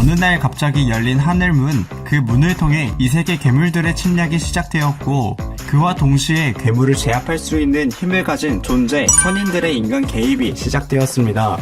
어느 날 갑자기 열린 하늘문, 그 문을 통해 이 세계 괴물들의 침략이 시작되었고, 그와 동시에 괴물을 제압할 수 있는 힘을 가진 존재, 선인들의 인간 개입이 시작되었습니다.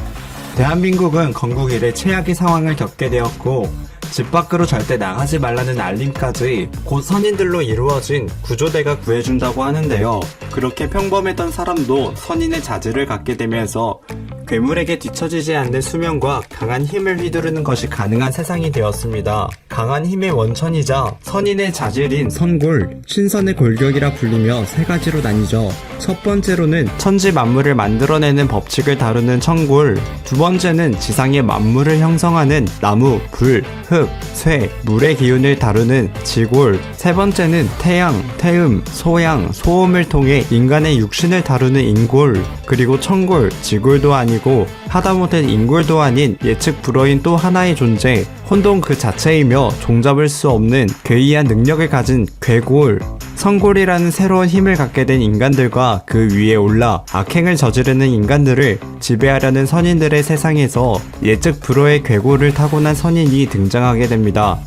대한민국은 건국 이래 최악의 상황을 겪게 되었고, 집 밖으로 절대 나가지 말라는 알림까지 곧 선인들로 이루어진 구조대가 구해준다고 하는데요. 그렇게 평범했던 사람도 선인의 자질을 갖게 되면서 괴물에게 뒤처지지 않는 수명과 강한 힘을 휘두르는 것이 가능한 세상이 되었습니다. 강한 힘의 원천이자 선인의 자질인 선골, 신선의 골격이라 불리며 세 가지로 나뉘죠. 첫 번째로는 천지 만물을 만들어내는 법칙을 다루는 천골, 두 번째는 지상의 만물을 형성하는 나무, 불, 흙, 쇠, 물의 기운을 다루는 지골, 세 번째는 태양, 태음, 소양, 소음을 통해 인간의 육신을 다루는 인골, 그리고 천골, 지골도 아니고 하다못해 인골도 아닌 예측 불허인 또 하나의 존재, 혼돈 그 자체이며 종잡을 수 없는 괴이한 능력을 가진 괴골, 성골이라는 새로운 힘을 갖게 된 인간들과 그 위에 올라 악행을 저지르는 인간들을 지배하려는 선인들의 세상에서 예측 불허의 괴골을 타고난 선인이 등장하게 됩니다.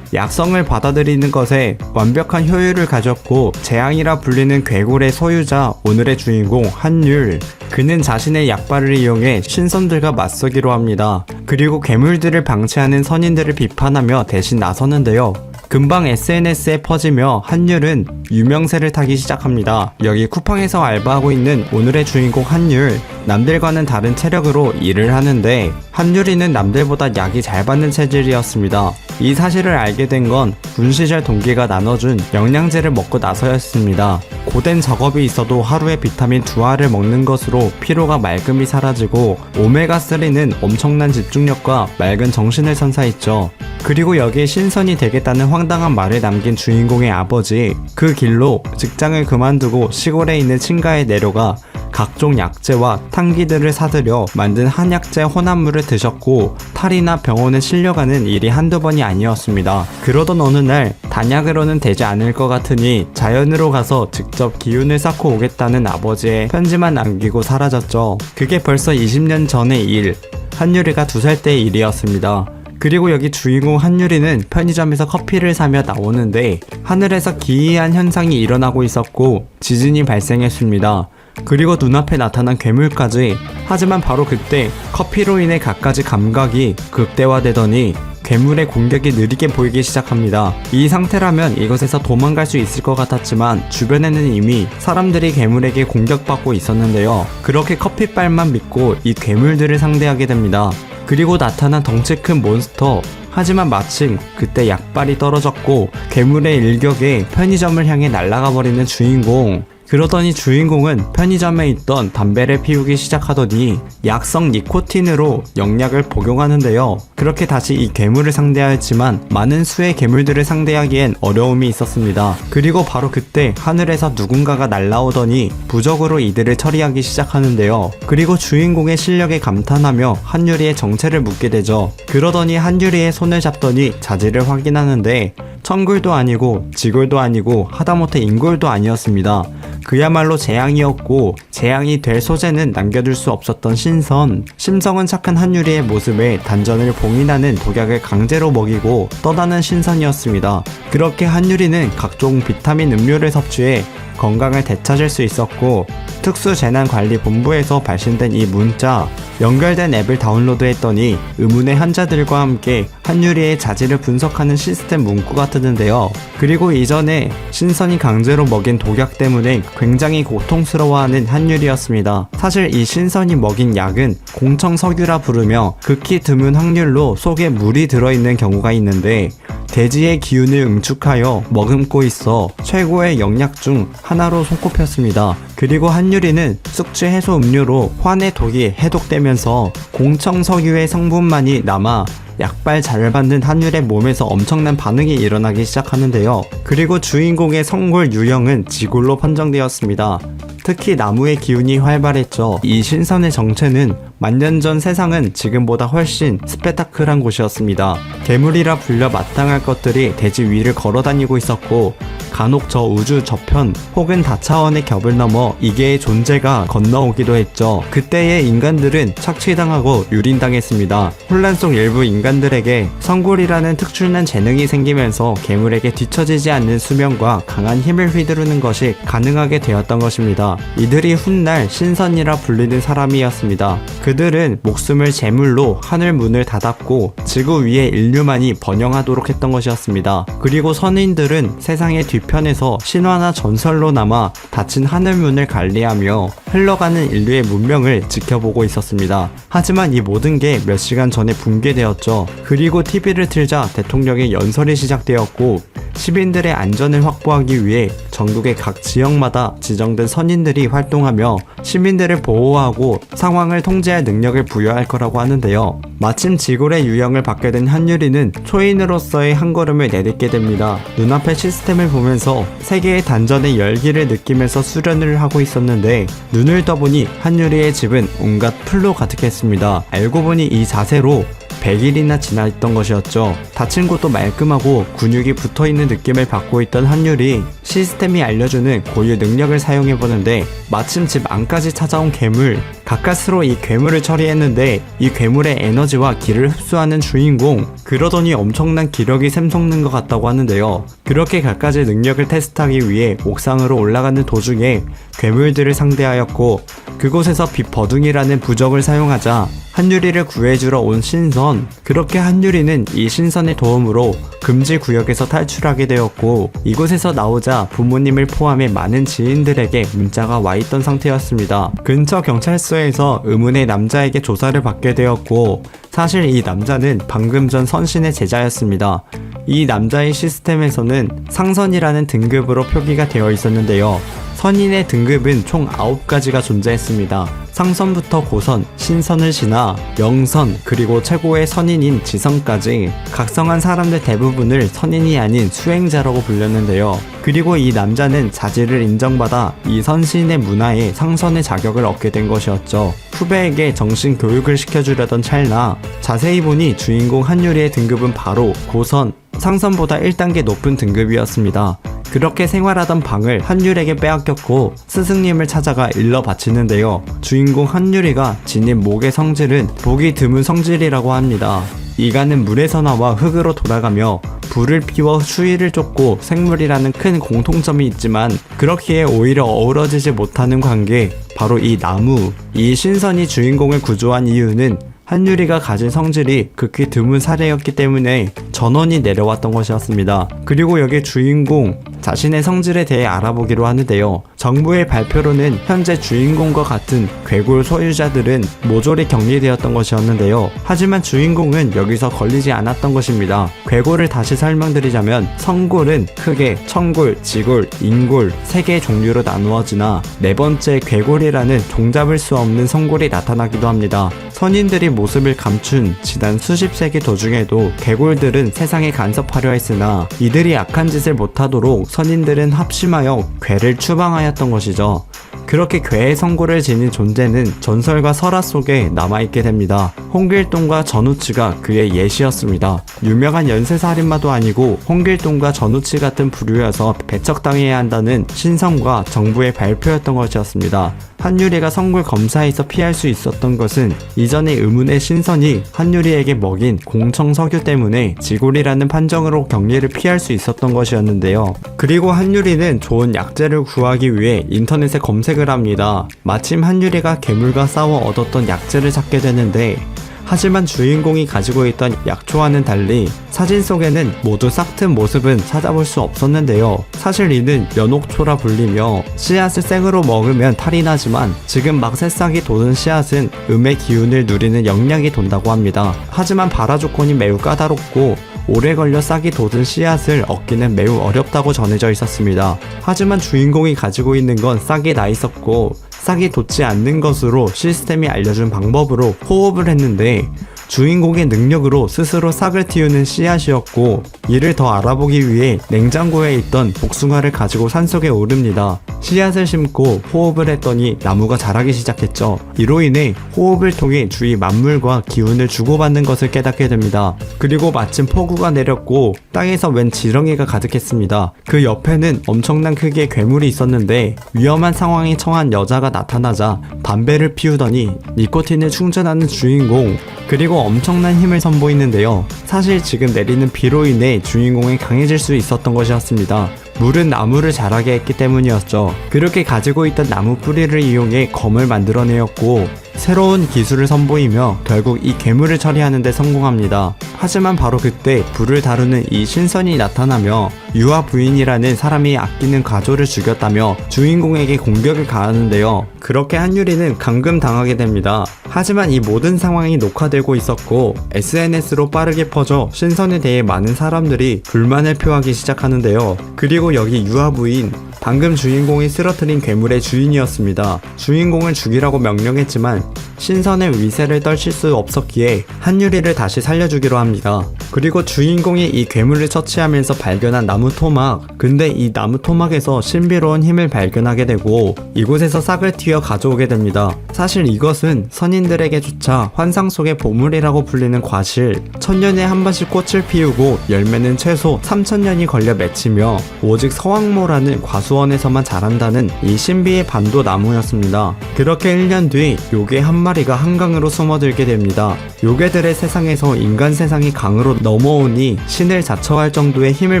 약성을 받아들이는 것에 완벽한 효율을 가졌고 재앙이라 불리는 괴골의 소유자 오늘의 주인공 한율 그는 자신의 약발을 이용해 신선들과 맞서기로 합니다. 그리고 괴물들을 방치하는 선인들을 비판하며 대신 나서는데요. 금방 SNS에 퍼지며 한율은 유명세를 타기 시작합니다. 여기 쿠팡에서 알바하고 있는 오늘의 주인공 한율. 남들과는 다른 체력으로 일을 하는데 한율이는 남들보다 약이 잘 받는 체질이었습니다. 이 사실을 알게 된 건 군 시절 동기가 나눠준 영양제를 먹고 나서였습니다. 고된 작업이 있어도 하루에 비타민 두 알을 먹는 것으로 피로가 말끔히 사라지고 오메가3는 엄청난 집중력과 맑은 정신을 선사했죠. 그리고 여기에 신선이 되겠다는 황당한 말을 남긴 주인공의 아버지 그 길로 직장을 그만두고 시골에 있는 친가에 내려가 각종 약재와 탄기들을 사들여 만든 한약재 혼합물을 드셨고 탈이나 병원에 실려가는 일이 한두 번이 아니었습니다. 그러던 어느 날 단약으로는 되지 않을 것 같으니 자연으로 가서 직접 기운을 쌓고 오겠다는 아버지의 편지만 남기고 사라졌죠. 그게 벌써 20년 전의 일. 한유리가 두 살 때의 일이었습니다. 그리고 여기 주인공 한유리는 편의점에서 커피를 사며 나오는데 하늘에서 기이한 현상이 일어나고 있었고 지진이 발생했습니다. 그리고 눈앞에 나타난 괴물까지 하지만 바로 그때 커피로 인해 갖가지 감각이 극대화되더니 괴물의 공격이 느리게 보이기 시작합니다. 이 상태라면 이곳에서 도망갈 수 있을 것 같았지만 주변에는 이미 사람들이 괴물에게 공격받고 있었는데요. 그렇게 커피빨만 믿고 이 괴물들을 상대하게 됩니다. 그리고 나타난 덩치 큰 몬스터. 하지만 마침 그때 약발이 떨어졌고 괴물의 일격에 편의점을 향해 날아가 버리는 주인공. 그러더니 주인공은 편의점에 있던 담배를 피우기 시작하더니 약성 니코틴으로 영약을 복용하는데요. 그렇게 다시 이 괴물을 상대하였지만 많은 수의 괴물들을 상대하기엔 어려움이 있었습니다. 그리고 바로 그때 하늘에서 누군가가 날라오더니 부적으로 이들을 처리하기 시작하는데요. 그리고 주인공의 실력에 감탄하며 한유리의 정체를 묻게 되죠. 그러더니 한유리의 손을 잡더니 자질을 확인하는데 천굴도 아니고 지굴도 아니고 하다못해 인굴도 아니었습니다. 그야말로 재앙이었고 재앙이 될 소재는 남겨둘 수 없었던 신선. 심성은 착한 한유리의 모습에 단전을 봉인하는 독약을 강제로 먹이고 떠나는 신선이었습니다. 그렇게 한유리는 각종 비타민 음료를 섭취해 건강을 되찾을 수 있었고 특수재난관리본부에서 발신된 이 문자 연결된 앱을 다운로드했더니 의문의 환자들과 함께 한유리의 자질을 분석하는 시스템 문구가 뜨는데요. 그리고 이전에 신선이 강제로 먹인 독약 때문에 굉장히 고통스러워하는 한유리였습니다. 사실 이 신선이 먹인 약은 공청석유라 부르며 극히 드문 확률로 속에 물이 들어있는 경우가 있는데 대지의 기운을 응축하여 머금고 있어 최고의 영약 중 하나로 손꼽혔습니다. 그리고 한유리는 숙취 해소 음료로 환의 독이 해독되면서 공청석유의 성분만이 남아 약발 잘 받는 한율의 몸에서 엄청난 반응이 일어나기 시작하는데요. 그리고 주인공의 성골 유형은 지골로 판정되었습니다. 특히 나무의 기운이 활발했죠. 이 신선의 정체는 만년 전 세상은 지금보다 훨씬 스페타클한 곳이었습니다. 괴물이라 불려 마땅할 것들이 대지 위를 걸어 다니고 있었고 간혹 저 우주 저편 혹은 다차원의 겹을 넘어 이계의 존재가 건너오기도 했죠. 그때의 인간들은 착취당하고 유린당했습니다. 혼란 속 일부 인간 들에게 성굴이라는 특출난 재능이 생기면서 괴물에게 뒤처지지 않는 수명과 강한 힘을 휘두르는 것이 가능하게 되었던 것입니다. 이들이 훗날 신선이라 불리는 사람이었습니다. 그들은 목숨을 제물로 하늘 문을 닫았고 지구 위에 인류만이 번영하도록 했던 것이었습니다. 그리고 선인들은 세상의 뒤편에서 신화나 전설로 남아 닫힌 하늘 문을 관리하며 흘러가는 인류의 문명을 지켜보고 있었습니다. 하지만 이 모든 게 몇 시간 전에 붕괴되었죠. 그리고 TV를 틀자 대통령의 연설이 시작되었고 시민들의 안전을 확보하기 위해 전국의 각 지역마다 지정된 선인들이 활동하며 시민들을 보호하고 상황을 통제할 능력을 부여할 거라고 하는데요. 마침 지골의 유형을 받게 된 한유리는 초인으로서의 한 걸음을 내딛게 됩니다. 눈앞의 시스템을 보면서 세계의 단전의 열기를 느끼면서 수련을 하고 있었는데 눈을 떠보니 한유리의 집은 온갖 풀로 가득했습니다. 알고 보니 이 자세로 100일이나 지나 있던 것이었죠. 다친 곳도 말끔하고 근육이 붙어 있는 느낌을 받고 있던 한율이 시스템이 알려주는 고유 능력을 사용해 보는데 마침 집 안까지 찾아온 괴물 가까스로 이 괴물을 처리했는데 이 괴물의 에너지와 기를 흡수하는 주인공 그러더니 엄청난 기력이 샘솟는 것 같다고 하는데요. 그렇게 갖가지 능력을 테스트하기 위해 옥상으로 올라가는 도중에 괴물들을 상대하였고 그곳에서 빛 버둥이라는 부적을 사용하자 한유리를 구해주러 온 신선. 그렇게 한유리는 이 신선의 도움으로 금지 구역에서 탈출하게 되었고 이곳에서 나오자 부모님을 포함해 많은 지인들에게 문자가 와 있던 상태였습니다. 근처 경찰서에서 의문의 남자에게 조사를 받게 되었고 사실 이 남자는 방금 전 선신의 제자였습니다. 이 남자의 시스템에서는 상선이라는 등급으로 표기가 되어 있었는데요. 선인의 등급은 총 9가지가 존재했습니다. 상선부터 고선, 신선을 지나 영선, 그리고 최고의 선인인 지선까지 각성한 사람들 대부분을 선인이 아닌 수행자라고 불렸는데요. 그리고 이 남자는 자질을 인정받아 이 선신의 문화에 상선의 자격을 얻게 된 것이었죠. 후배에게 정신 교육을 시켜주려던 찰나 자세히 보니 주인공 한유리의 등급은 바로 고선, 상선보다 1단계 높은 등급이었습니다. 그렇게 생활하던 방을 한율에게 빼앗겼고 스승님을 찾아가 일러 바치는데요. 주인공 한율이가 지닌 목의 성질은 보기 드문 성질이라고 합니다. 이가는 물에서 나와 흙으로 돌아가며 불을 피워 추위를 쫓고 생물이라는 큰 공통점이 있지만 그렇기에 오히려 어우러지지 못하는 관계 바로 이 나무 이 신선이 주인공을 구조한 이유는 한유리가 가진 성질이 극히 드문 사례였기 때문에 전원이 내려왔던 것이었습니다. 그리고 여기 주인공 자신의 성질에 대해 알아보기로 하는데요. 정부의 발표로는 현재 주인공과 같은 괴골 소유자들은 모조리 격리되었던 것이었는데요. 하지만 주인공은 여기서 걸리지 않았던 것입니다. 괴골을 다시 설명드리자면 성골은 크게 청골, 지골, 인골 세 개의 종류로 나누어지나 네 번째 괴골이라는 종잡을 수 없는 성골이 나타나기도 합니다. 선인들이 모습을 감춘 지난 수십 세기 도중에도 괴골들은 세상에 간섭하려 했으나 이들이 악한 짓을 못하도록 선인들은 합심하여 괴를 추방하였 던 것이죠. 그렇게 괴의 선고를 지닌 존재는 전설과 설화 속에 남아있게 됩니다. 홍길동과 전우치가 그의 예시였습니다. 유명한 연쇄살인마도 아니고 홍길동과 전우치 같은 부류여서 배척당해야 한다는 신성과 정부의 발표였던 것이었습니다. 한유리가 성골 검사에서 피할 수 있었던 것은 이전의 의문의 신선이 한유리에게 먹인 공청 석유 때문에 지골이라는 판정으로 격리를 피할 수 있었던 것이었는데요. 그리고 한유리는 좋은 약재를 구하기 위해 인터넷에 검색을 합니다. 마침 한유리가 괴물과 싸워 얻었던 약재를 찾게 되는데 하지만 주인공이 가지고 있던 약초와는 달리 사진 속에는 모두 싹튼 모습은 찾아볼 수 없었는데요. 사실 이는 연옥초라 불리며 씨앗을 생으로 먹으면 탈이 나지만 지금 막 새싹이 돋은 씨앗은 음의 기운을 누리는 영양이 돈다고 합니다. 하지만 조건이 매우 까다롭고 오래 걸려 싹이 돋은 씨앗을 얻기는 매우 어렵다고 전해져 있었습니다. 하지만 주인공이 가지고 있는 건 싹이 나 있었고 싹이 돋지 않는 것으로 시스템이 알려준 방법으로 호흡을 했는데 주인공의 능력으로 스스로 싹을 틔우는 씨앗이었고 이를 더 알아보기 위해 냉장고에 있던 복숭아를 가지고 산속에 오릅니다. 씨앗을 심고 호흡을 했더니 나무가 자라기 시작했죠. 이로 인해 호흡을 통해 주위 만물과 기운을 주고받는 것을 깨닫게 됩니다. 그리고 마침 폭우가 내렸고 땅에서 웬 지렁이가 가득했습니다. 그 옆에는 엄청난 크기의 괴물이 있었는데 위험한 상황에 처한 여자가 나타나자 담배를 피우더니 니코틴을 충전하는 주인공 그리고 엄청난 힘을 선보이는데요. 사실 지금 내리는 비로 인해 주인공이 강해질 수 있었던 것이었습니다. 물은 나무를 자라게 했기 때문이었죠. 그렇게 가지고 있던 나무 뿌리를 이용해 검을 만들어내었고 새로운 기술을 선보이며 결국 이 괴물을 처리하는 데 성공합니다. 하지만 바로 그때 불을 다루는 이 신선이 나타나며 유아 부인이라는 사람이 아끼는 가조를 죽였다며 주인공에게 공격을 가하는데요. 그렇게 한유리는 감금 당하게 됩니다. 하지만 이 모든 상황이 녹화되고 있었고 SNS로 빠르게 퍼져 신선에 대해 많은 사람들이 불만을 표하기 시작하는데요. 그리고 여기 유아 부인 방금 주인공이 쓰러뜨린 괴물의 주인이었습니다. 주인공을 죽이라고 명령했지만 신선의 위세를 떨칠 수 없었기에 한유리를 다시 살려주기로 합니다. 그리고 주인공이 이 괴물을 처치하면서 발견한 나무 토막. 근데 이 나무 토막에서 신비로운 힘을 발견하게 되고 이곳에서 싹을 튀어 가져오게 됩니다. 사실 이것은 선인들에게조차 환상 속의 보물이라고 불리는 과실. 천년에 한 번씩 꽃을 피우고 열매는 최소 3천년이 걸려 맺히며 오직 서왕모라는 과수 원에서만 자란다는 이 신비의 반도 나무였습니다. 그렇게 1년 뒤 요괴 한 마리가 한강으로 숨어들게 됩니다. 요괴들의 세상에서 인간 세상이 강으로 넘어오니 신을 자처할 정도의 힘을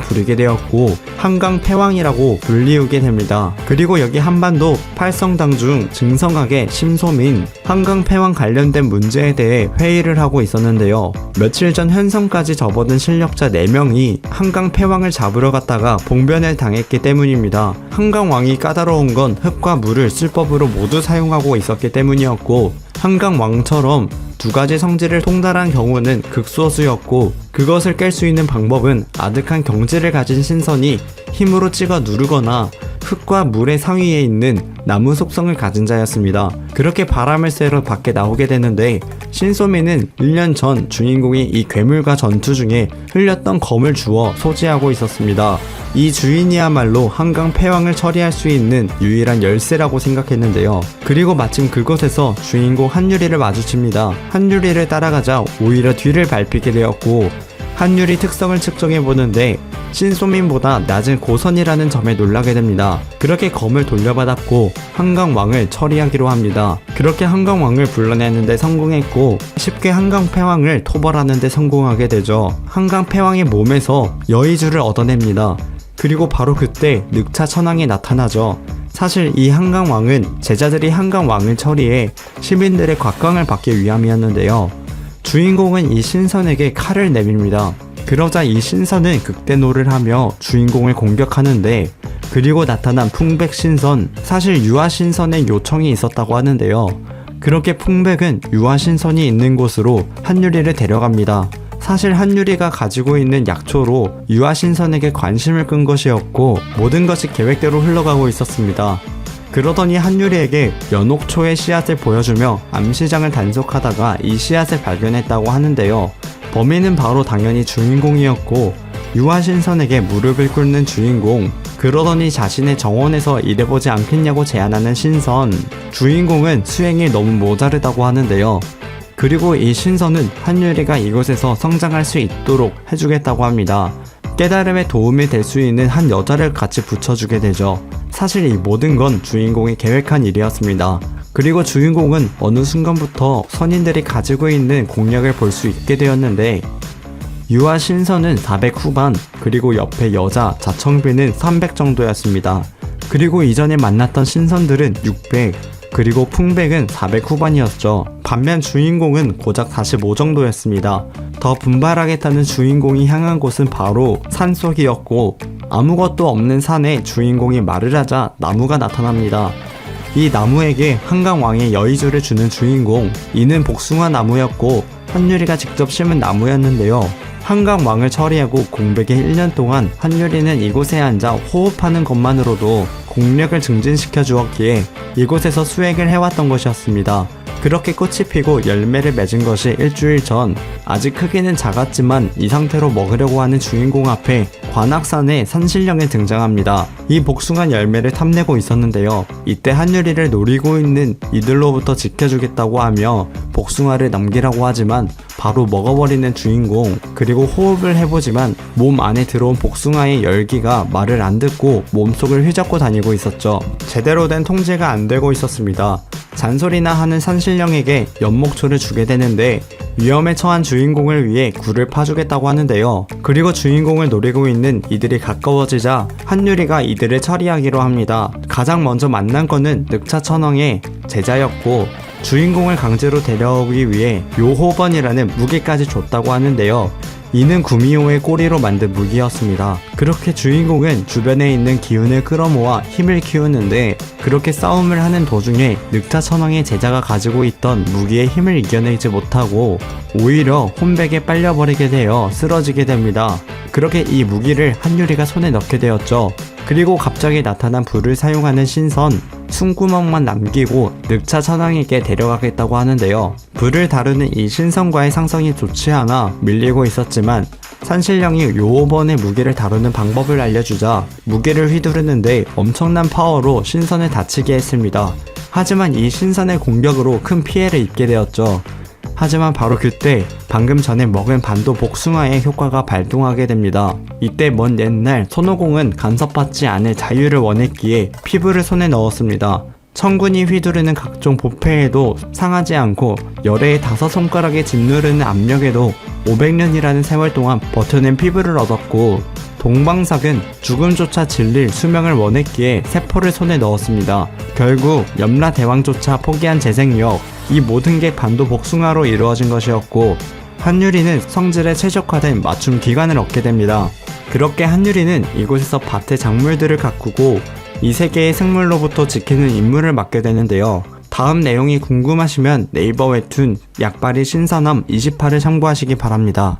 부리게 되었고 한강 패왕이라고 불리우게 됩니다. 그리고 여기 한반도 팔성당 중 증성학의 심소민 한강 패왕 관련된 문제에 대해 회의를 하고 있었는데요. 며칠 전 현성까지 접어든 실력자 4명이 한강 패왕을 잡으러 갔다가 봉변을 당했기 때문입니다. 한강 왕이 까다로운 건 흙과 물을 술법으로 모두 사용하고 있었기 때문이었고 한강 왕처럼 두 가지 성질을 통달한 경우는 극소수였고 그것을 깰 수 있는 방법은 아득한 경지를 가진 신선이 힘으로 찍어 누르거나 흙과 물의 상위에 있는 나무 속성을 가진 자였습니다. 그렇게 바람을 쐬러 밖에 나오게 되는데 신소미는 1년 전 주인공이 이 괴물과 전투 중에 흘렸던 검을 주워 소지하고 있었습니다. 이 주인이야말로 한강 패왕을 처리할 수 있는 유일한 열쇠라고 생각했는데요. 그리고 마침 그곳에서 주인공 한유리를 마주칩니다. 한유리를 따라가자 오히려 뒤를 밟히게 되었고 한유리 특성을 측정해 보는데 신소민보다 낮은 고선이라는 점에 놀라게 됩니다. 그렇게 검을 돌려받았고 한강왕을 처리하기로 합니다. 그렇게 한강왕을 불러내는데 성공했고 쉽게 한강패왕을 토벌하는데 성공하게 되죠. 한강패왕의 몸에서 여의주를 얻어냅니다. 그리고 바로 그때 늑차 천왕이 나타나죠. 사실 이 한강왕은 제자들이 한강왕을 처리해 시민들의 곽광을 받기 위함이었는데요. 주인공은 이 신선에게 칼을 내밉니다. 그러자 이 신선은 극대노를 하며 주인공을 공격하는데 그리고 나타난 풍백 신선 사실 유아 신선의 요청이 있었다고 하는데요. 그렇게 풍백은 유아 신선이 있는 곳으로 한유리를 데려갑니다. 사실 한유리가 가지고 있는 약초로 유아 신선에게 관심을 끈 것이었고 모든 것이 계획대로 흘러가고 있었습니다. 그러더니 한유리에게 연옥초의 씨앗을 보여주며 암시장을 단속하다가 이 씨앗을 발견했다고 하는데요. 범인은 바로 당연히 주인공이었고 유아신선에게 무릎을 꿇는 주인공 그러더니 자신의 정원에서 일해보지 않겠냐고 제안하는 신선 주인공은 수행이 너무 모자르다고 하는데요. 그리고 이 신선은 한유리가 이곳에서 성장할 수 있도록 해주겠다고 합니다. 깨달음에 도움이 될 수 있는 한 여자를 같이 붙여주게 되죠. 사실 이 모든 건 주인공이 계획한 일이었습니다. 그리고 주인공은 어느 순간부터 선인들이 가지고 있는 공략을 볼 수 있게 되었는데 유아 신선은 400 후반 그리고 옆에 여자 자청비는 300 정도였습니다. 그리고 이전에 만났던 신선들은 600 그리고 풍백은 400 후반이었죠. 반면 주인공은 고작 45 정도였습니다. 더 분발하겠다는 주인공이 향한 곳은 바로 산속이었고 아무것도 없는 산에 주인공이 말을 하자 나무가 나타납니다. 이 나무에게 한강왕의 여의주를 주는 주인공 이는 복숭아 나무였고 한유리가 직접 심은 나무였는데요. 한강왕을 처리하고 공백의 1년 동안 한유리는 이곳에 앉아 호흡하는 것만으로도 공력을 증진시켜 주었기에 이곳에서 수행을 해왔던 것이었습니다. 그렇게 꽃이 피고 열매를 맺은 것이 일주일 전 아직 크기는 작았지만 이 상태로 먹으려고 하는 주인공 앞에 관악산의 산신령이 등장합니다. 이 복숭아 열매를 탐내고 있었는데요. 이때 한유리를 노리고 있는 이들로부터 지켜주겠다고 하며 복숭아를 남기라고 하지만 바로 먹어버리는 주인공 그리고 호흡을 해보지만 몸 안에 들어온 복숭아의 열기가 말을 안 듣고 몸속을 휘젓고 다니고 있었죠. 제대로 된 통제가 안 되고 있었습니다. 잔소리나 하는 산신령에게 연목초를 주게 되는데 위험에 처한 주인공을 위해 굴을 파주겠다고 하는데요. 그리고 주인공을 노리고 있는 이들이 가까워지자 한유리가 이들을 처리하기로 합니다. 가장 먼저 만난 거는 늑차천왕의 제자였고 주인공을 강제로 데려오기 위해 요호번이라는 무기까지 줬다고 하는데요. 이는 구미호의 꼬리로 만든 무기였습니다. 그렇게 주인공은 주변에 있는 기운을 끌어모아 힘을 키우는데 그렇게 싸움을 하는 도중에 늑타 천왕의 제자가 가지고 있던 무기의 힘을 이겨내지 못하고 오히려 혼백에 빨려버리게 되어 쓰러지게 됩니다. 그렇게 이 무기를 한유리가 손에 넣게 되었죠. 그리고 갑자기 나타난 불을 사용하는 신선 숨구멍만 남기고 늑차 천왕에게 데려가겠다고 하는데요. 불을 다루는 이 신선과의 상성이 좋지 않아 밀리고 있었지만 산신령이 요번의 무기를 다루는 방법을 알려주자 무기를 휘두르는데 엄청난 파워로 신선을 다치게 했습니다. 하지만 이 신선의 공격으로 큰 피해를 입게 되었죠. 하지만 바로 그때 방금 전에 먹은 반도 복숭아의 효과가 발동하게 됩니다. 이때 먼 옛날 손오공은 간섭받지 않을 자유를 원했기에 피부를 손에 넣었습니다. 천군이 휘두르는 각종 보패에도 상하지 않고 열애의 다섯 손가락에 짓누르는 압력에도 500년이라는 세월 동안 버텨낸 피부를 얻었고 동방삭은 죽음조차 질릴 수명을 원했기에 세포를 손에 넣었습니다. 결국 염라 대왕조차 포기한 재생력 이 모든 게 반도 복숭아로 이루어진 것이었고 한유리는 성질에 최적화된 맞춤 기관을 얻게 됩니다. 그렇게 한유리는 이곳에서 밭의 작물들을 가꾸고 이 세계의 생물로부터 지키는 임무를 맡게 되는데요. 다음 내용이 궁금하시면 네이버 웹툰 약발이 신선함 28을 참고하시기 바랍니다.